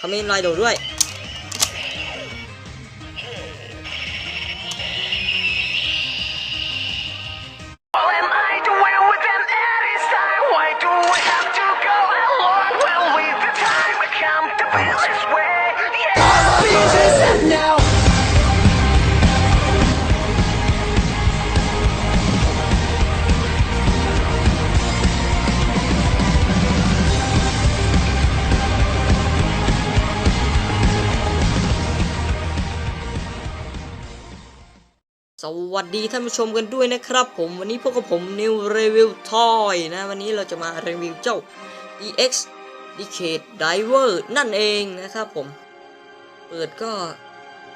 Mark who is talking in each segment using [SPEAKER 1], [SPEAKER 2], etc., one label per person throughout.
[SPEAKER 1] คอมเมนต์ไลน์ดูด้วย สวัสดีท่านผู้ชมกันด้วยนะครับ ผมวันนี้พวกกับผมนิวรีวิวทอยนะวันนี้เราจะมารีวิวเจ้า EX Decade Diver นั่นเองนะครับผม เปิดก็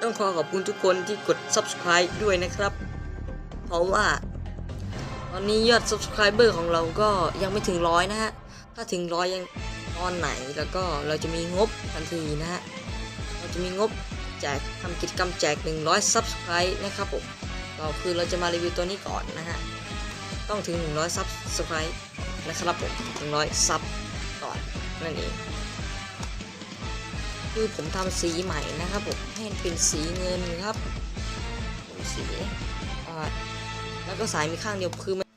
[SPEAKER 1] ต้องขอขอบคุณทุกคนที่กด subscribe ด้วยนะครับ เพราะว่า ตอนนี้ยอด subscriber ของเราก็ยังไม่ถึงร้อยนะฮะ ถ้าถึงร้อยยังตอนไหนแล้วก็เราจะมีงบทันทีนะฮะ เราจะมีงบแจกทำกิจกรรมแจก 100 subscribe นะครับผม ก็คือเราจะมารีวิวตัวนี้ก่อนนะฮะ ต้องถึง 100 subscribe นะครับผม100 sub ก่อนนั่นเอง คือผมทำสีใหม่นะครับผมให้เป็นสีเงินครับสีแล้วก็สายมีข้างเดียวคือมัน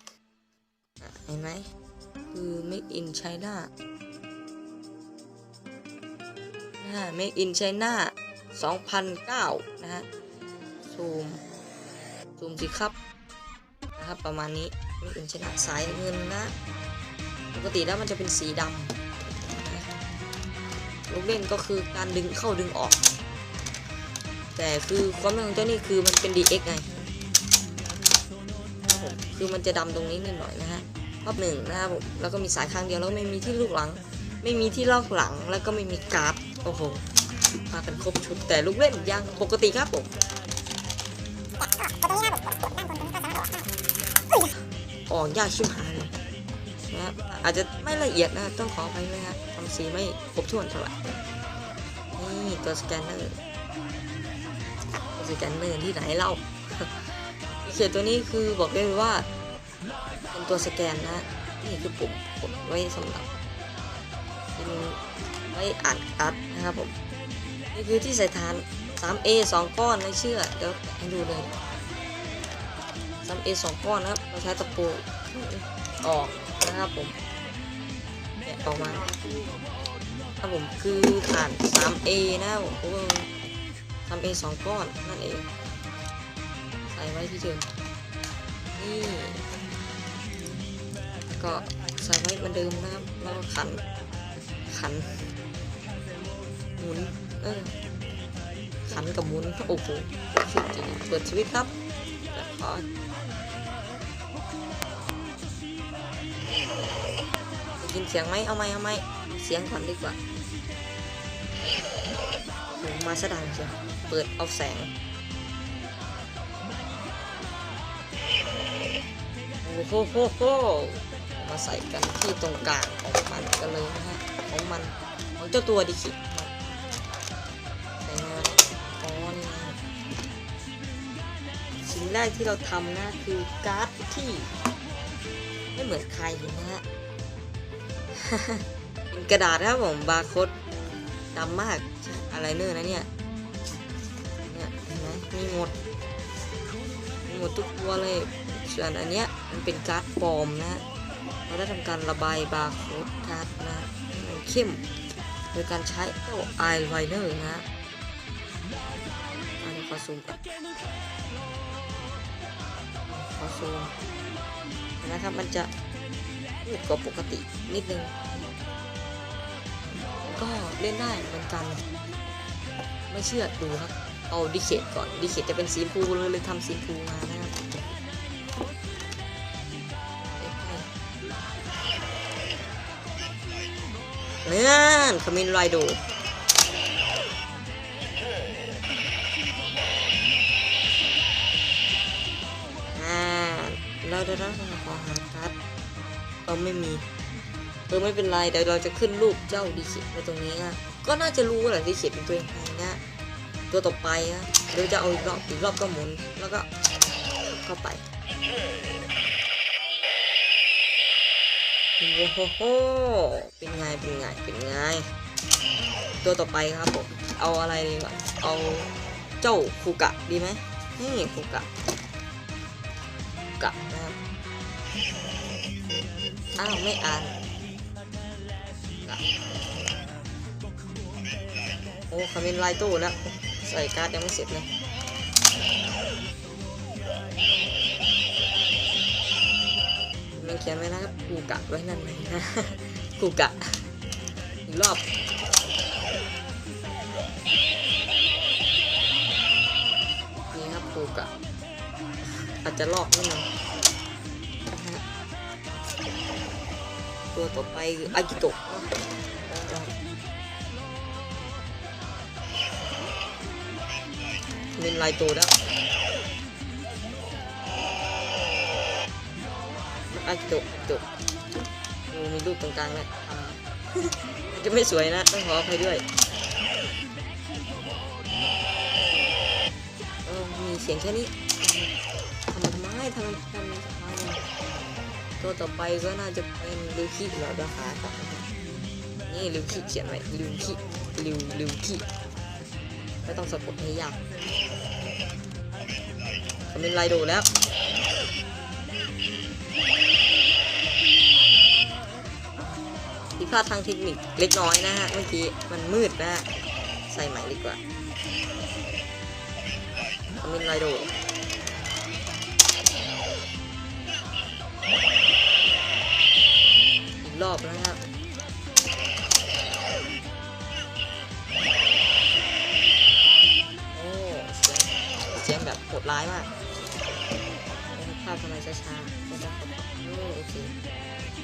[SPEAKER 1] อะเห็นไหมคือ make in China นะ make in China 2009 นะฮะซูม ซูมสิครับนะครับประมาณนี้ make in China สายเงินนะปกติแล้วมันจะเป็นสีดำลูกเล่นก็คือการดึงเข้าดึงออก แต่คือความเป็นของเจ้านี่คือมันเป็น DX ไงครับผมคือมันจะดำตรงนี้นิดหน่อยนะฮะรอบหนึ่งนะครับผมแล้วก็มีสายข้างเดียวแล้วไม่มีที่ลูกหลัง ไม่มีที่ลอกหลังแล้วก็ไม่มีการ์ดโอ้โหมากันครบชุดแต่ลูกเล่นยังปกติครับผม ออกยากชิบหายเลยนะครับอาจจะไม่ละเอียดนะต้องขออภัยด้วยนะทำสีไม่ครบถ้วนเท่าไหร่นี่ตัวสแกนเนอร์ตัวสแกนเนอร์ที่ไหนเล่าเขียนตัวนี้คือบอกได้เลยว่าเป็นตัวสแกนนะนี่คือปุ่มกดไว้สำหรับเป็นไว้อ่านการ์ดนะครับผมนี่คือที่ใส่ฐาน 3A 2 ก้อนในเชื่อ เดี๋ยวให้ดูเลย 3A 2 ก้อนนะครับ เราใช้ตะปูออกนะครับผมแกะออกมาครับผมคือฐาน 3A นะครับผม 3A 2 ก้อนนั่นเอง ใส่ไว้ที่เดิมนี่ก็ใส่ไว้เหมือนเดิมนะครับ แล้วก็ขัน ขัน หมุน เออ ขันกับมุนโอ้โหสุดจริงเปิดชีวิตครับแต่ขอได้ยินเสียงไหมเอาไหมเอาไหมเสียงก่อนดีกว่าโอ้มาสะดังเชียวเปิดเอาแสงโอ้โหโหโหมาใส่กันที่ตรงกลางของมันกันเลยนะฮะของมันของเจ้าตัวดิคิใแรกที่เราทำนะคือการ์ดที่ไม่เหมือนใครนะฮะเป็นกระดาษนะครับผมบาร์โค้ดดำมากอะไรเนอร์นะเนี่ยเนี่ยเห็นไหมมีหมดมีหมดทุกตัวเลยส่วนอันเนี้ยมันเป็นการ์ดปลอมนะเราได้ทำการระบายบาร์โค้ดการ์ดนะมันเข้มโดยการใช้เจ้าไอไลเนอร์นะฮะอันนี้ขอซูมก่อน ขอซูมนะครับ มันจะมืดกว่าปกตินิดนึง ก็เล่นได้เหมือนกัน ไม่เชื่อดูครับ เอาดิเคทก่อน ดิเคทจะเป็นสีชมพูเลยเลยทำสีชมพูมานะครับเนื่อคามินไรโด เราได้รับขอหาคัดเราไม่มีเออไม่เป็นไรเดี๋ยวเราจะขึ้นรูปเจ้าดีเขียไว้ตรงนี้นะก็น่าจะรู้แหละดีเขียเป็นตัวยังไงนะตัวต่อไปนะเดี๋ยวจะเอาอีกรอบอีกรอบก็หมุนแล้วก็เข้าไปโอ้โหเป็นไงเป็นไงเป็นไงตัวต่อไปครับผมเอาอะไรดีว่าเอาเจ้าคูกะดีไหมนี่คูกะคูกะนะ อ้าวไม่อ่าน โอ้คาเมนไลตู้แล้ว ใส่การ์ดยังไม่เสร็จเลยมันเขียนไว้นะครับกูกะไว้นั่นเลยนะกูกะอีกรอบนี่ครับกูกะอาจจะลอกนิดนึง ตัวต่อไปอากิโตะเป็นลายตัวแล้วอากิโตะอากิโตะดูมีรูปตรงกลางเลยจะไม่สวยนะต้องขออภัยด้วยมีเสียงแค่นี้ทำทำไมทำไมทำไมทำไม ตัวต่อไปก็น่าจะเป็นลิวคิแล้วนะคะนี่ลิวคิเขียนไว้ลิวคิลิวลิวคิไม่ต้องสะกดให้ยากคำเป็นไลโดแล้วผิดพลาดทางเทคนิคเล็กน้อยนะฮะ เมื่อกี้มันมืดนะฮะ ใส่ใหม่ดีกว่าคอมมินไลโด รอบนะครับโอ้เสียงแบบโหดร้ายมากภาพทำไมช้าช้าโอเค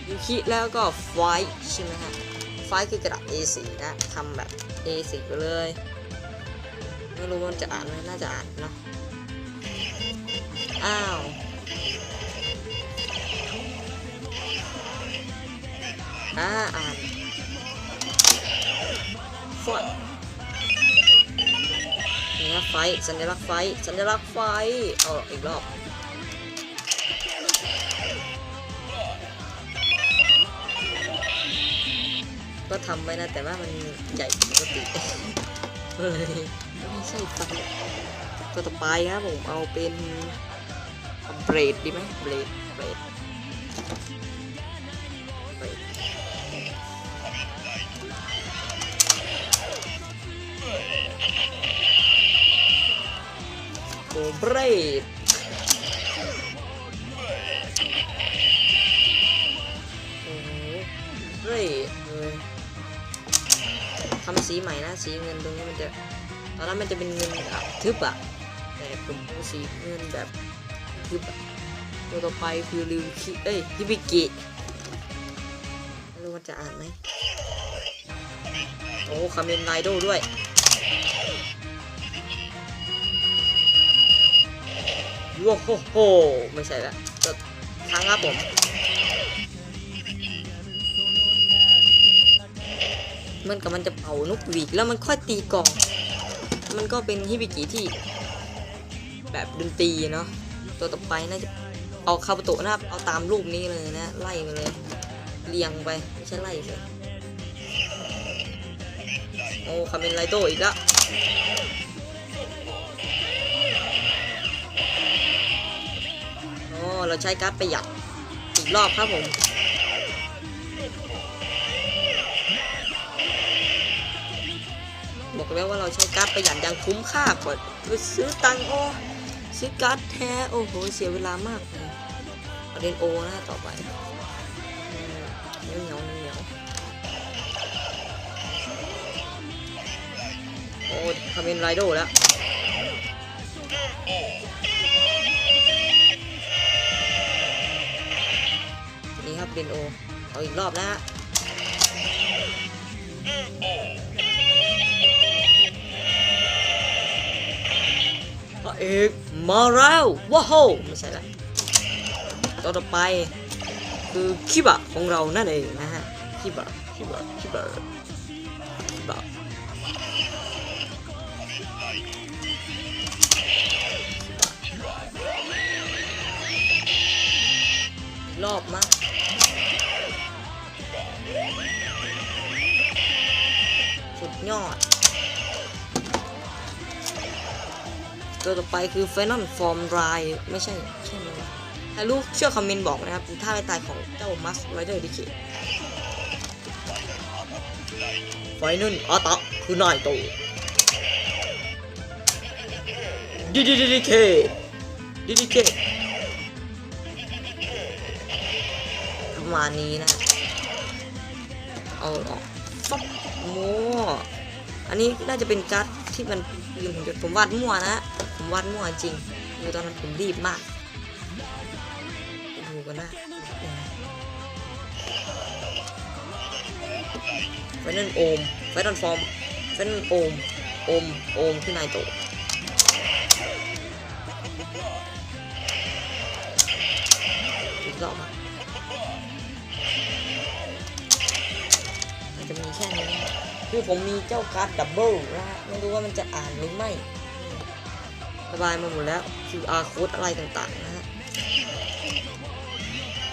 [SPEAKER 1] ยูคิแล้วก็ไฟท์ใช่ไหมฮะไฟท์คือกระดาษ A4 นะทำแบบ A4 ไปเลยไม่รู้ว่าจะอ่านไหมน่าจะอ่านเนาะอ้าว อ่าอ่านฟอดนี่นะไฟ สัญลักษณ์ไฟ สัญลักษณ์ไฟ เอาอีกรอบก็ทำไว้นะ แต่ว่ามันใหญ่ปกติเลยไม่ใช่ไฟตัวต่อไปครับผมเอาเป็นเบรดดีไหมเบรดเบรด เบรดเบรดเลยทำสีใหม่นะ สีเงินตรงนี้มันจะ ตอนนั้นมันจะเป็นเงินอะทึบอะแต่ผมเอาสีเงินแบบทึบตัวต่อไปคือริวคิเอ้ยฮิบิกิไม่รู้ว่าจะอ่านไหมโอ้คาเมนไนโดด้วย ว้าวโหโหไม่ใช่ละก็ครั้งครับผมมันกับมันจะเป่านกหวีดแล้วมันค่อยตีกอง มันก็เป็นฮิบิกิที่ แบบดนตรีเนาะตัวต่อไปน่าจะเอาคาบโตะนะครับเอาตามรูปนี้เลยนะ ไล่มาเลยเรียงไปไม่ใช่ไล่เลยโอ้คาเมนไลโตอีกแล้ว เราใช้การ์ดประหยัดอีกรอบครับผมบอกแล้วว่าเราใช้การ์ดประหยัดอย่างคุ้มค่ากว่าไปซื้อตังโอซื้อการ์ดแท้โอ้โหเสียเวลามากเลยประเด็นโอนะต่อไปเหนียวเหนียวเหนียวโอ้คาเมนไรโดแล้ว นี่ครับเดนโอ เอาอีกรอบนะฮะพระเอกมาแล้วว้าวไม่ใช่ละตัวต่อไป คือคิบะของเรานั่นเองนะฮะคิบะคิบะคิบะคิบะรอบมา ตัวต่อไปคือ f ฟนอ l ฟอร์มไรไม่ใช่ใช่ไหมถ้ารู้ช่วยคอมเมนต์บอกนะครับท่าไม่ตายของเจ้ามัสไรเดอร์ดิเคไฟนั่นอาตะคือนายโตดิดิดิดิเคดิดิเคประมาณนี้นะ เอาออกฟับโมอันนี้น่าจะเป็นการ์ดที่มันยืนผมจะผมวาดมั่วนะ ผมวาดมั่วจริงคือตอนนั้นผมรีบมากดูกันนะไฟนั่นโอมไฟนั่นฟอร์มไฟนั่นโอม โอม โอมขึ้นนายโตอีกรอบมันจะมีแค่นี้คือผมมีเจ้าการ์ดดับเบิลนะไม่รู้ว่ามันจะอ่านหรือไม่ ระบายมาหมดแล้ว QR code อะไรต่างๆนะฮะ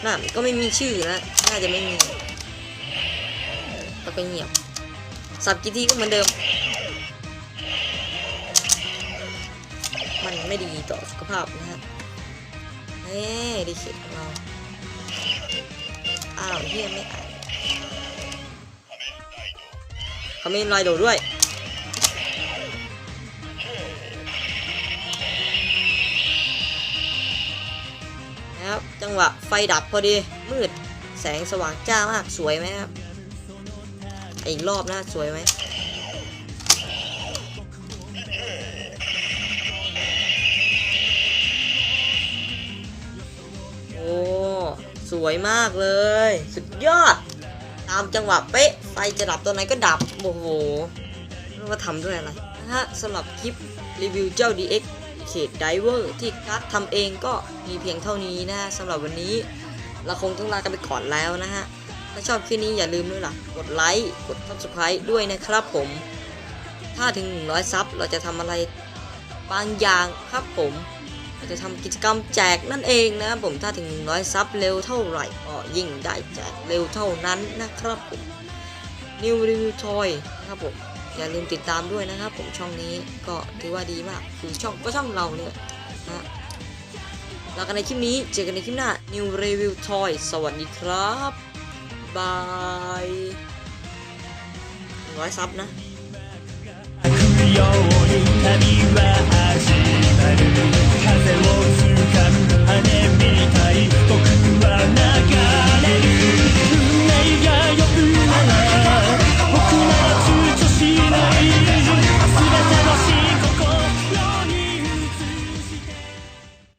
[SPEAKER 1] น่ะก็ไม่มีชื่อนะ น่าจะไม่มี แล้วก็เงียบ สับกี่ทีก็เหมือนเดิม มันไม่ดีต่อสุขภาพนะฮะเฮ้ดีเข็ดของเราอ้าวเฮียไม่อ่านเขามีลายโดดด้วย จังหวะไฟดับพอดี มืด แสงสว่างจ้ามาก สวยไหมครับ อีกรอบนะ สวยไหม โอ้ สวยมากเลย สุดยอด ตามจังหวะเป๊ะ ไฟจะดับตัวไหนก็ดับ โอ้โหไม่รู้ว่าทำด้วยอะไรนะฮะสำหรับคลิปรีวิวเจ้า DX เขตไดเวอร์ที่กัดทำเองก็มีเพียงเท่านี้นะฮะสำหรับวันนี้ เราคงต้องลากันไปก่อนแล้วนะฮะ ถ้าชอบคลิปนี้อย่าลืมด้วยล่ะ กดไลค์กด subscribe ด้วยนะครับผม ถ้าถึง 100 ซับเราจะทำอะไรบางอย่างครับผมเราจะทำกิจกรรมแจกนั่นเองนะครับผมถ้าถึง 100 ซับเร็วเท่าไหร่ก็ยิ่งได้แจกเร็วเท่านั้นนะครับผม New Review Toy นะครับผม อย่าลืมติดตามด้วยนะครับ ผมช่องนี้ก็ถือว่าดีมาก คือช่องก็ช่องเราเนี่ยนะแล้วกันในคลิปนี้เจอกันในคลิปหน้า New Review Toy สวัสดีครับบายร้อยซับนะ
[SPEAKER 2] ように旅は始まる